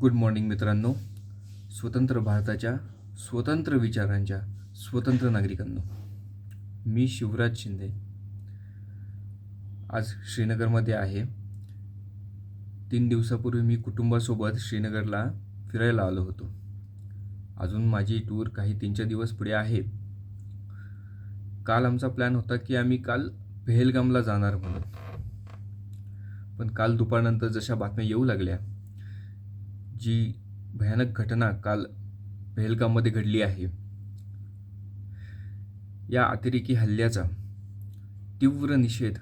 Good morning मित्रांनो. स्वतंत्र भारताच्या स्वतंत्र विचारांच्या स्वतंत्र नागरिकांनो. मी शिवराज शिंदे. आज श्रीनगरमध्ये आहे. तीन दिवसापूर्वी मी कुटुंबासोबत श्रीनगरला फिरायला आलो होतो. अजून माझी टूर काही तीन चार दिवस पुढे आहे. काल आमचा प्लॅन होता की आम्ही काल पेहलगामला जाणार म्हणून. पण काल दुपारनंतर जशा बातम्या येऊ लागल्या जी भयानक घटना काल पहलगाममध्ये घडली आहे. या अतिरेकी हल्ल्याचा तीव्र निषेध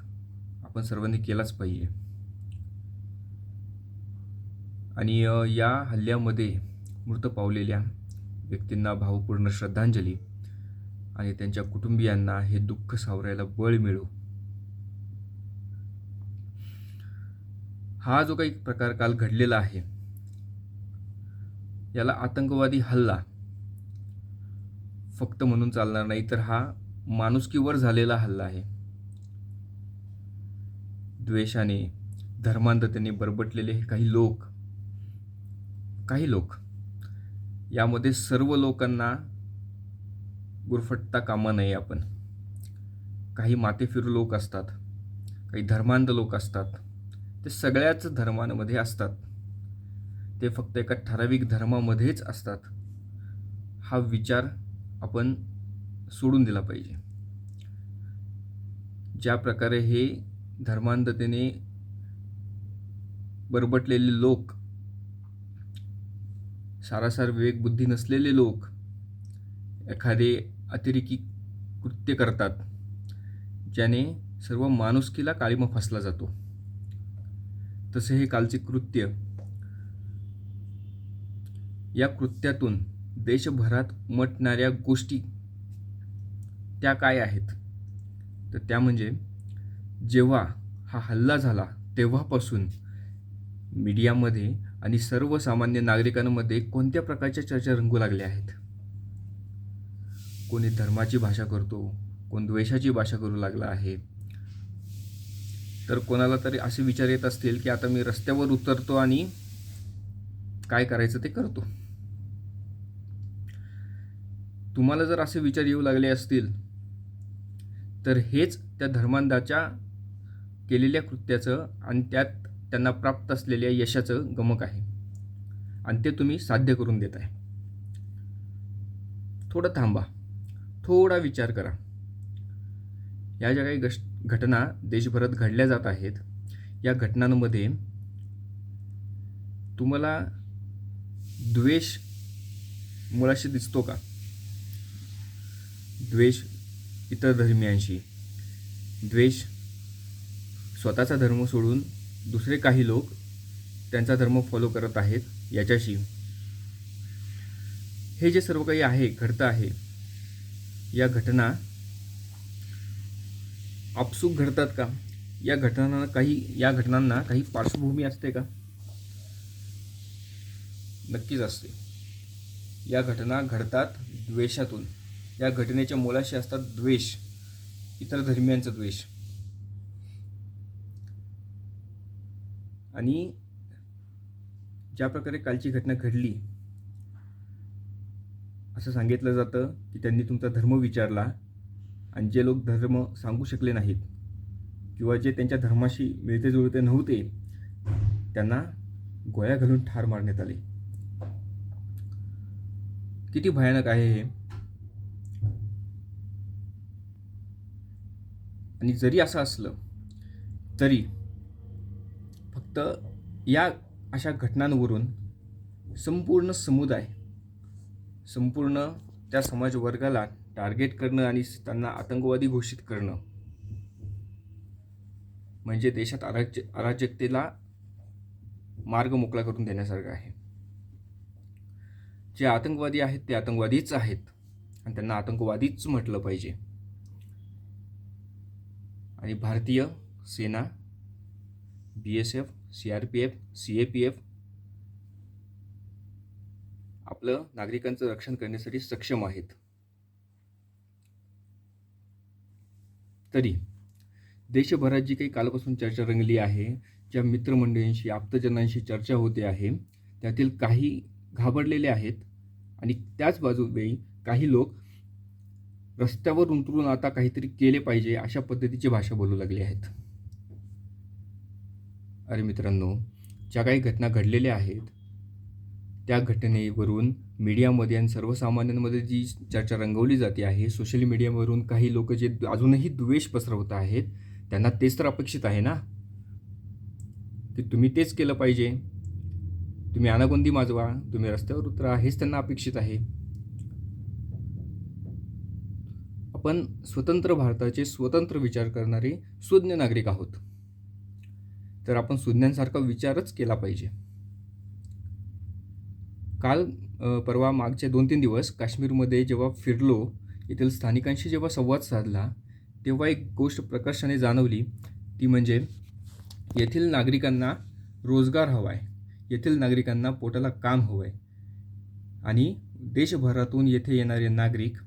आपण सर्वांनी केलाच पाहिजे. आणि या हल्ल्यामध्ये मृत पावलेल्या व्यक्तींना भावपूर्ण श्रद्धांजली आणि त्यांच्या कुटुंबियांना हे दुःख सावरायला बळ मिळू. हा जो काही प्रकार काल घडलेला आहे याला आतंकवादी हल्ला. फक्त म्हणून चालणार नाही तर हा माणुसकीवर झालेला हल्ला आहे. द्वेषाने धर्मांधतेने बरबटलेले हे काही लोक काही लोक यामध्ये सर्व लोकांना गुरफटता कामा नये आपण. काही मातेफिरू लोक असतात काही धर्मांध लोक असतात ते सगळ्याच धर्मांमध्ये असतात. ते फक्त एका ठराविक धर्मामध्येच असतात. हा विचार आपण सोडून दिला पाहिजे. ज्या प्रकारे हे धर्मांधतेने बरबटलेले लोक सारासार विवेकबुद्धी नसलेले लोक एखादे अतिरेकी कृत्य करतात ज्याने सर्व माणुसकीला काळीमा फसला जातो. तसे हे कालचे कृत्य या कृत्यातून देशभरात उमटणाऱ्या गोष्टी त्या काय आहेत? तर त्या म्हणजे जेव्हा हा हल्ला झाला तेव्हापासून मीडियामध्ये आणि सर्वसामान्य नागरिकांमध्ये कोणत्या प्रकारच्या चर्चा रंगू लागल्या आहेत? कोणी धर्माची भाषा करतो कोण द्वेषाची भाषा करू लागला आहे. तर कोणाला तरी असे विचार येत असतील की आता मी रस्त्यावर उतरतो आणि काय करायचं ते करतो. तुम्हाला जर असे विचार येऊ लागले असतील तर हेच त्या धर्मांधाच्या केलेल्या कृत्याचं आणि त्यात त्यांना प्राप्त असलेल्या यशाचं गमक आहे. आणि ते तुम्ही साध्य करून देत आहे. थोडं थांबा. थोडा विचार करा. या ज्या काही गश घटना देशभरात घडल्या जात आहेत या घटनांमध्ये तुम्हाला द्वेष मुळाशी दिसतो का? द्वेष इतर धर्मियांशी. द्वेष स्वतःचा धर्म सोडून दुसरे काही लोक त्यांचा धर्म फॉलो करत आहेत याच्याशी. हे जे सर्व काही आहे घडतं आहे या घटना आपसूक घडतात का? या घटनांना काही या घटनांना काही पार्श्वभूमी असते का? नक्कीच असते. या घटना घडतात द्वेषातून. या घटनेच्या मुळाशी असतात द्वेष इतर धर्मियांचा द्वेष. आणि ज्या प्रकारे कालची घटना घडली असं सांगितलं जातं की त्यांनी तुमचा धर्म विचारला आणि जे लोक धर्म सांगू शकले नाहीत किंवा जे त्यांच्या धर्माशी मिळते जुळते नव्हते त्यांना गोळ्या घालून ठार मारण्यात आले. किती भयानक आहे हे. आणि जरी असं असलं तरी फक्त या अशा घटनांवरून संपूर्ण समुदाय संपूर्ण त्या समाज वर्गाला टार्गेट करणं आणि त्यांना आतंकवादी घोषित करणं म्हणजे देशात अराज्य अराजकतेला मार्ग मोकळा करून देण्यासारखं आहे. जे आतंकवादी आहेत ते आतंकवादीच आहेत आणि त्यांना आतंकवादीच म्हटलं पाहिजे. आणि भारतीय सेना B S F C R P F C A P F आपलं नागरिकांचं रक्षण करण्यासाठी सक्षम आहेत. तरी देशभरात जी काही कालपासून चर्चा रंगली आहे ज्या मित्रमंडळींशी आप्तजनांशी चर्चा होते आहे त्यातील काही घाबरलेले आहेत आणि त्याच बाजूवेळी काही लोक रस्त्यावर उतरून आता काहीतरी केले पाहिजे अशा पद्धतीची भाषा बोलू लागली आहेत. अरे मित्रांनो ज्या काही घटना घडलेल्या आहेत त्या घटनेवरून मीडियामध्ये आणि सर्वसामान्यांमध्ये जी चर्चा रंगवली जाते आहे सोशल मीडियावरून काही लोक जे अजूनही द्वेष पसरवत आहेत त्यांना तेच तर अपेक्षित आहे ना? की तुम्ही तेच केलं पाहिजे? तुम्ही अनागोंदी माजवा तुम्ही रस्त्यावर उतरा हेच त्यांना अपेक्षित आहे. आपण स्वतंत्र भारताचे स्वतंत्र विचार करणारे सुज्ञ नागरिक आहोत. तर आपण सुज्ञांसारखा विचारच केला पाहिजे. काल परवा मागचे दोन तीन दिवस काश्मीरमध्ये जेव्हा फिरलो येथील स्थानिकांशी जेव्हा संवाद साधला तेव्हा एक गोष्ट प्रकर्षाने जाणवली. ती म्हणजे येथील नागरिकांना रोजगार हवा आहे येथील नागरिकांना पोटाला काम हवं आहे आणि देशभरातून येथे येणारे नागरिक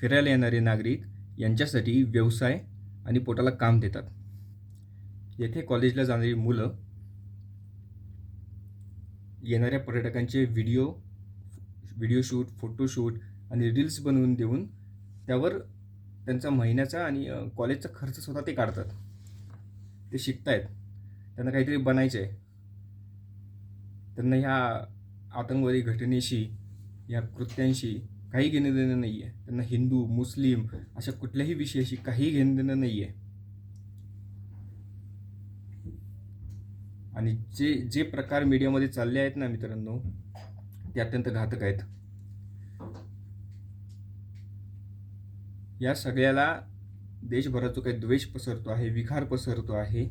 फिरायला येणारे नागरिक यांच्यासाठी व्यवसाय आणि पोटाला काम देतात. येथे कॉलेजला जाणारी मुलं येणाऱ्या पर्यटकांचे व्हिडिओ व्हिडिओ शूट फोटोशूट आणि रील्स बनवून देऊन त्यावर त्यांचा महिन्याचा आणि कॉलेजचा खर्च स्वतः ते काढतात. ते शिकतायत. त्यांना काहीतरी बनायचं आहे त्यांना ह्या आतंकवादी घटनेशी या कृत्यांशी काही घेणं देणं नाही आहे त्यांना हिंदू मुस्लिम अशा कुठल्याही विषयाशी काही घेणं देणं नाही आहे आणि जे जे प्रकार मीडियामध्ये चालले आहेत ना मित्रांनो ते अत्यंत घातक आहेत. या सगळ्याला देशभरात जो काही द्वेष पसरतो आहे विखार पसरतो आहे.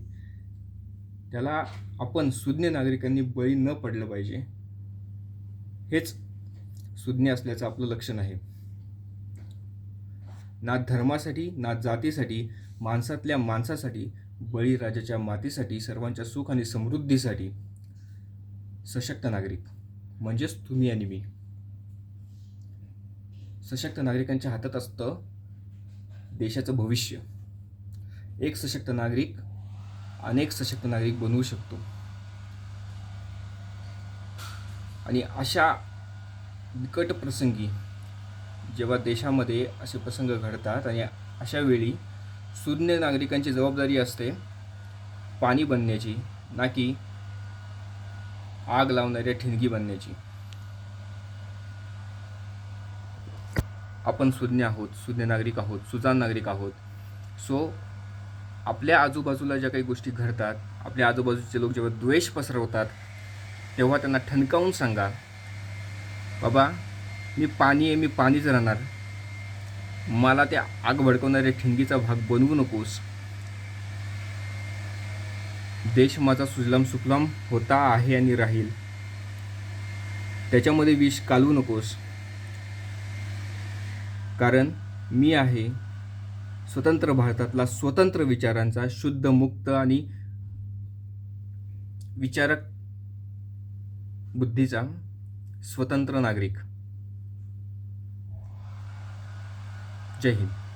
त्याला आपण सुज्ञ नागरिकांनी बळी न पडलं पाहिजे. हेच सुज्ञ असल्याचं आपलं लक्षण आहे. ना धर्मासाठी ना जातीसाठी माणसातल्या माणसासाठी बळीराजाच्या मातीसाठी सर्वांच्या सुख आणि समृद्धीसाठी सशक्त नागरिक. म्हणजेच तुम्ही आणि मी. सशक्त नागरिकांच्या हातात असतं देशाचं भविष्य. एक सशक्त नागरिक अनेक सशक्त नागरिक बनवू शकतो. आणि अशा बिकट प्रसंगी जेव्हा देशामध्ये असे प्रसंग घडतात आणि अशा वेळी सुज्ञ नागरिकांची जबाबदारी असते पाणी बनण्याची ना की आग लावणाऱ्या ठिणगी बनण्याची. आपण सुज्ञ आहोत सुज्ञ नागरिक आहोत सुजान नागरिक आहोत. सो आपल्या आजूबाजूला ज्या काही गोष्टी घडतात आपल्या आजूबाजूचे लोक जेव्हा द्वेष पसरवतात तेव्हा त्यांना ठणकावून सांगा बाबा मी पाणी आहे मी पाणीच राहणार. मला त्या आग भडकवणाऱ्या ठिणगीचा भाग बनवू नकोस. देश माझा सुजलाम सुफलाम होता आहे आणि राहील. त्याच्यामध्ये विष कालवू नकोस. कारण मी आहे स्वतंत्र भारतातला स्वतंत्र विचारांचा शुद्ध मुक्त आणि विचारक बुद्धीचा स्वतंत्र नागरिक. जय हिंद.